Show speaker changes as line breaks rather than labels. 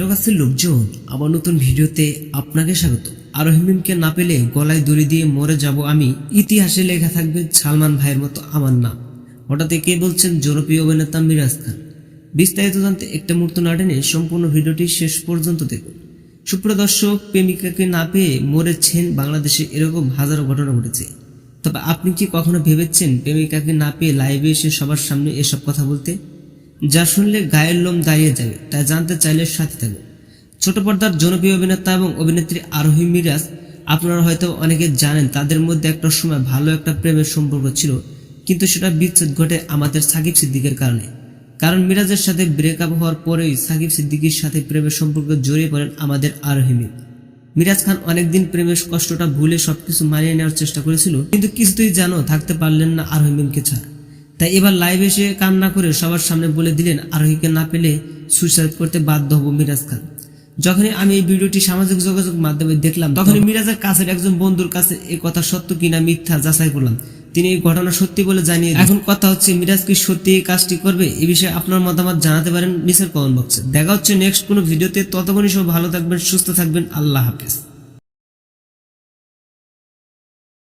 Hello গাছের লোকজন, আবার নতুন ভিডিওতে আপনাকে স্বাগত। আর হিমিমকে না পেলে গলায় দড়ি দিয়ে মরে যাব আমি। ইতিহাসে লেখা থাকবে সালমান ভাইয়ের মতো আমার নাম। হঠাৎ কে বলছেন জনপ্রিয় অভিনেতা মিরাজ খান। বিস্তারিত জানতে একটা মুহূর্ত না টেনে সম্পূর্ণ ভিডিওটি শেষ পর্যন্ত দেখুন। সুপ্রিয় দর্শক, প্রেমিকাকে না পেয়ে মরেছেন বাংলাদেশে এরকম হাজারো ঘটনা ঘটেছে। তবে আপনি কি কখনো ভেবেছেন প্রেমিকাকে না পেয়ে লাইভে এসে সবার সামনে এসব কথা বলতে? যা শুনলে গায়ের লোম দাঁড়িয়ে যাবে, তা জানতে চাইলে সাথে থাকুন ছোট পর্দার জনপ্রিয় অভিনেতা এবং অভিনেত্রী আরোহী মিরাজ, আপনারা হয়তো অনেকে জানেন, তাদের মধ্যে একটা সময় ভালো একটা প্রেমের সম্পর্ক ছিল, কিন্তু সেটা বিচ্ছেদ ঘটে আমাদের সাকিব সিদ্দিকের কারণে। কারণ মিরাজের সাথে ব্রেকআপ হওয়ার পরেই সাকিব সিদ্দিকির সাথে প্রেমের সম্পর্ক জড়িয়ে পড়েন আমাদের আরোহী মির মিরাজ খান অনেকদিন প্রেমের কষ্টটা ভুলে সবকিছু মানিয়ে নেওয়ার চেষ্টা করেছিল, কিন্তু কিছুতেই জানো থাকতে পারলেন না আরোহিমিনকে ছাড়া। তাই এবার লাইভ এসে কান্না করে সবার সামনে বলে দিলেন আরোহীকে না পেলে সুইসাইড করতে বাধ্য হব মিরাজ খান। যখনই আমি এই ভিডিওটি সামাজিক যোগাযোগ মাধ্যমে দেখলাম, তখনই মিরাজের কাছের একজন বন্ধুর কাছে এই কথা সত্য কিনা মিথ্যা যাচাই করলাম। তিনি এই ঘটনা সত্যি বলে জানিয়ে এখন কথা হচ্ছে, মিরাজ কি সত্যি এই কাজটি করবে? এই বিষয়ে আপনার মতামত জানাতে পারেন নিচের কমেন্ট বক্সে। দেখা হচ্ছে নেক্সট কোনো ভিডিওতে। ততক্ষণই সব ভালো থাকবেন, সুস্থ থাকবেন। আল্লাহ হাফেজ।